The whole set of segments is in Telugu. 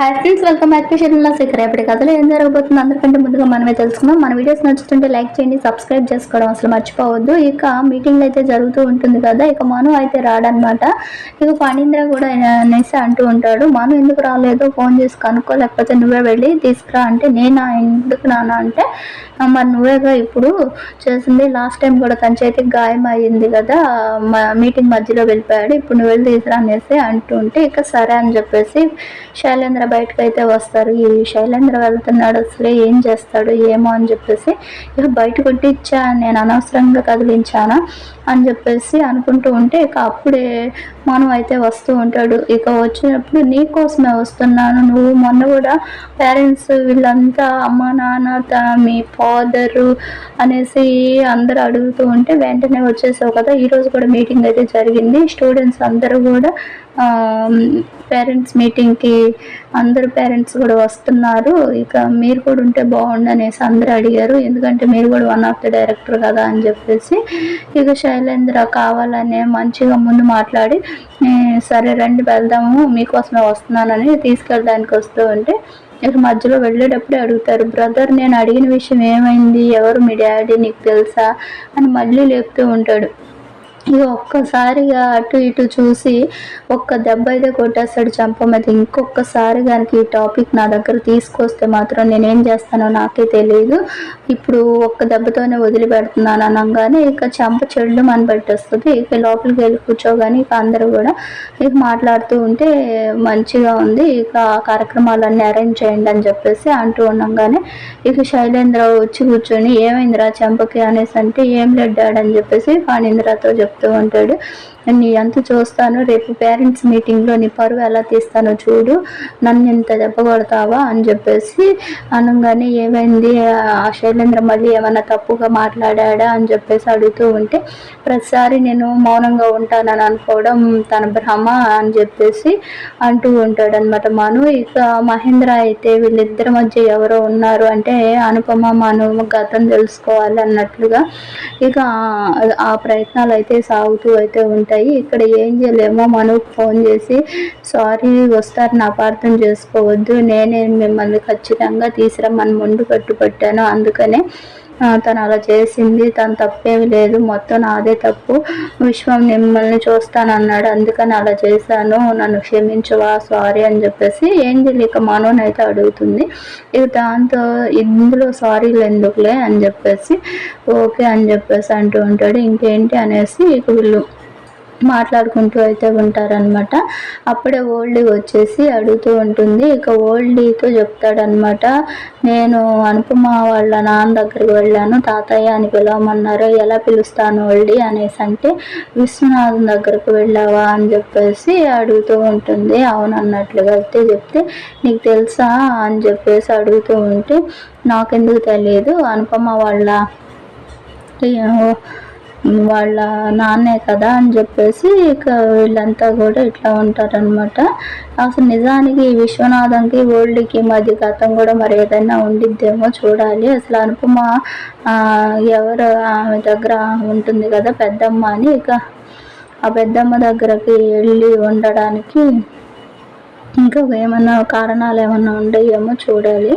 Hi friends welcome back to schedule Shekhar రేపటి కథలో ఏం జరగబోతుందో అందరికంటే ముందుగా మనమే తెలుసుకుందాం. మన వీడియోస్ నచ్చుతుంటే లైక్ చేయండి సబ్స్క్రైబ్ చేసుకోవడం అసలు మర్చిపోవద్దు. ఇక మీటింగ్ అయితే జరుగుతూ ఉంటుంది కదా ఇక మను అయితే రాడనమాట ఇక ఫణీంద్ర కూడా అనేసి అంటూ ఉంటాడు మను ఎందుకు రాలేదు? ఫోన్ చేసి కనుక్కో లేకపోతే నువ్వే వెళ్ళి తీసుకురా. అంటే నేను? ఎందుకు నాన్న అంటే మరి నువ్వేగా ఇప్పుడు చేసింది. లాస్ట్ టైం కూడా తన చేతికి గాయం అయ్యింది కదా మీటింగ్ మధ్యలో వెళ్ళిపోయాడు ఇప్పుడు నువ్వు వెళ్ళి తీసుకురా అనేసి అంటుంటే ఇక సరే అని చెప్పేసి శైలేంద్ర బయటకు అయితే వస్తారు. ఈ శైలేంద్ర వెళ్తున్నాడు. అసలే ఏం చేస్తాడు? ఏమో అని చెప్పేసి ఇక బయట ఇచ్చా నేను అనవసరంగా కదిలించానా? అని చెప్పేసి అనుకుంటూ ఉంటే ఇక అప్పుడే మనం అయితే వస్తూ ఉంటాడు. ఇక వచ్చినప్పుడు నీ కోసమే వస్తున్నాను. నువ్వు మొన్న కూడా పేరెంట్స్ వీళ్ళంతా అమ్మ నాన్న మీ ఫాదరు అనేసి అందరూ అడుగుతూ ఉంటే వెంటనే వచ్చేసావు కదా. ఈరోజు కూడా మీటింగ్ అయితే జరిగింది. స్టూడెంట్స్ అందరూ కూడా పేరెంట్స్ మీటింగ్కి అందరు పేరెంట్స్ కూడా వస్తున్నారు. ఇక మీరు కూడా ఉంటే బాగుండు అనేసి అందరూ అడిగారు. ఎందుకంటే మీరు కూడా వన్ ఆఫ్ ద డైరెక్టర్ కదా అని చెప్పేసి. ఇక శైలేంద్ర కావాలనే మంచిగా ముందు మాట్లాడి సరే రండి వెళ్దాము మీకోసమే వస్తున్నానని తీసుకెళ్ళడానికి వస్తూ ఉంటే ఇక మధ్యలో వెళ్ళేటప్పుడే అడుగుతారు బ్రదర్ నేను అడిగిన విషయం ఏమైంది? ఎవరు మీ డాడీ? నీకు తెలుసా? అని మళ్ళీ లేపుతూ ఉంటాడు. ఇక ఒక్కసారిగా అటు ఇటు చూసి ఒక్క దెబ్బ అయితే కొట్టేస్తాడు చంప మీద. ఇంకొకసారి కనుక ఈ టాపిక్ నా దగ్గర తీసుకొస్తే మాత్రం నేనేం చేస్తానో నాకే తెలియదు ఇప్పుడు ఒక్క దెబ్బతోనే వదిలిపెడుతున్నాను అనగానే ఇక చంప చెల్లు మన పెట్టేస్తుంది. ఇక లోపలికి వెళ్ళి కూర్చోగానే ఇక అందరూ కూడా ఇక మాట్లాడుతూ ఉంటే మంచిగా ఉంది. ఇక కార్యక్రమాలన్నీ అరేంజ్ చేయండి అని చెప్పేసి అంటూ ఉండగానే ఇక శైలేంద్ర వచ్చి కూర్చొని ఏమైందిరా చంపకి? అనేసి అంటే ఏం లెడ్డాడని చెప్పేసి ఫణీంద్రతో చెప్తాను చెప్తూ ఉంటాడు నీ అంత చూస్తాను. రేపు పేరెంట్స్ మీటింగ్లో నీ పరువు ఎలా తీస్తానో చూడు. నన్ను ఇంత దెబ్బ కొడతావా అని చెప్పేసి అనగానే ఏమైంది? ఆ శైలేంద్ర మళ్ళీ ఏమైనా తప్పుగా మాట్లాడా అని చెప్పేసి అడుగుతూ ఉంటే ప్రతిసారి నేను మౌనంగా ఉంటానని అనుకోవడం తన భ్రమ అని చెప్పేసి అంటూ ఉంటాడు అనమాట మను. ఇక మహేంద్ర అయితే వీళ్ళిద్దరి మధ్య ఎవరో ఉన్నారు అంటే అనుపమ మను గతం తెలుసుకోవాలి అన్నట్లుగా. ఇక ఆ ప్రయత్నాలు అయితే సాగుతూ అయితే ఉంటాయి. ఇక్కడ ఏం చేయలేమో మనకు ఫోన్ చేసి సారీ వస్తారు నా అపార్థం చేసుకోవద్దు. నేనే మిమ్మల్ని ఖచ్చితంగా తీసుకురమ్మని ముందు కట్టుపట్టాను అందుకనే తను అలా చేసింది. తను తప్పేమి లేదు. మొత్తం నాదే తప్పు. విశ్వం మిమ్మల్ని చూస్తానన్నాడు. అందుకని అలా చేశాను. నన్ను క్షమించవా సారీ అని చెప్పేసి ఏం ఇక మనోనైతే అడుగుతుంది. ఇక దాంతో ఇందులో సారీలు ఎందుకులే అని చెప్పేసి ఓకే అని చెప్పేసి అంటూ ఉంటాడు. ఇంకేంటి అనేసి ఇక వీళ్ళు మాట్లాడుకుంటూ అయితే ఉంటారనమాట అప్పుడే ఓల్డీ వచ్చేసి అడుగుతూ ఉంటుంది ఇక ఓల్డీతో చెప్తాడనమాట నేను అనుపమ వాళ్ళ నాన్న దగ్గరికి వెళ్ళాను తాతయ్య అని పిలవమన్నారు ఎలా పిలుస్తాను ఓల్డీ? అనేసి అంటే విశ్వనాథం దగ్గరకు వెళ్ళావా? అని చెప్పేసి అడుగుతూ ఉంటుంది. అవునన్నట్లుగా అయితే చెప్తే నీకు తెలుసా? అని చెప్పేసి అడుగుతూ ఉంటే నాకెందుకు తెలియదు అనుపమ వాళ్ళ వాళ్ళ నాన్నే కదా అని చెప్పేసి ఇక వీళ్ళంతా కూడా ఇట్లా ఉంటారనమాట అసలు నిజానికి విశ్వనాథంకి ఓల్డ్కి మధ్య గతం కూడా మరి ఏదైనా ఉండిద్దేమో చూడాలి. అసలు అనుపమ ఎవరు ఆమె దగ్గర ఉంటుంది కదా పెద్దమ్మ అని ఇక ఆ పెద్దమ్మ దగ్గరకి వెళ్ళి ఉండడానికి ఇంకా ఏమన్నా కారణాలు ఏమన్నా ఉండేయేమో చూడాలి.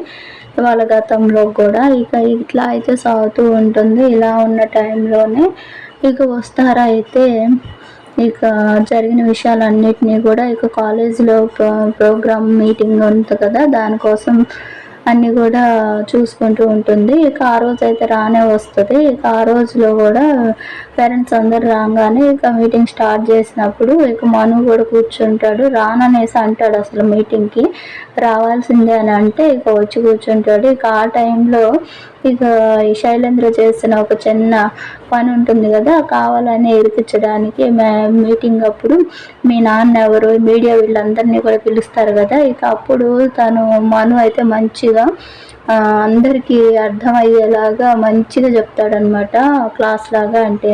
వాళ్ళ గతంలో కూడా ఇక ఇట్లా అయితే సాగుతూ ఉంటుంది. ఇలా ఉన్న టైంలోనే ఇక వస్తారా అయితే ఇక జరిగిన విషయాలన్నిటినీ కూడా ఇక కాలేజీలో ప్రో ప్రోగ్రామ్ మీటింగ్ ఉంటుంది కదా దానికోసం అన్నీ కూడా చూసుకుంటూ ఉంటుంది. ఇక ఆ రోజు అయితే రానే వస్తుంది. ఇక ఆ రోజులో కూడా పేరెంట్స్ అందరు రాగానే ఇక మీటింగ్ స్టార్ట్ చేసినప్పుడు ఇక మను కూడా కూర్చుంటాడు. రాననేసి అంటాడు అసలు మీటింగ్కి రావాల్సిందే అని అంటే ఇక వచ్చి కూర్చుంటాడు. ఇక ఆ టైంలో ఇక శైలేంద్ర చేసిన ఒక చిన్న పని ఉంటుంది కదా కావాలని ఇరికించడానికి మీటింగ్ అప్పుడు మీ నాన్న ఎవరు మీడియా వీళ్ళందరినీ కూడా పిలుస్తారు కదా. ఇక అప్పుడు తను మను అయితే మంచి మంచిగా అందరికీ అర్థమయ్యేలాగా మంచిగా చెప్తాడనమాట క్లాస్ లాగా అంటే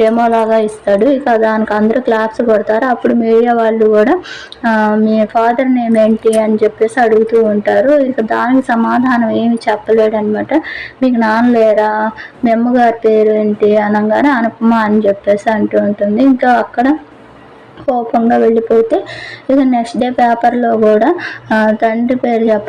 డెమో లాగా ఇస్తాడు. ఇక దానికి అందరూ క్లాప్స్ కొడతారు. అప్పుడు మీడియా వాళ్ళు కూడా మీ ఫాదర్ నేమ్ ఏంటి అని చెప్పేసి అడుగుతూ ఉంటారు. ఇక దానికి సమాధానం ఏమి చెప్పలేడనమాట మీకు నాన్న లేరా? మీ అమ్మగారి పేరు ఏంటి అనగానే అనుపమ అని చెప్పేసి అంటూ ఉంటుంది. ఇంకా అక్కడ కోపంగా వెళ్ళిపోతే ఇక నెక్స్ట్ డే పేపర్లో కూడా తండ్రి పేరు చెప్ప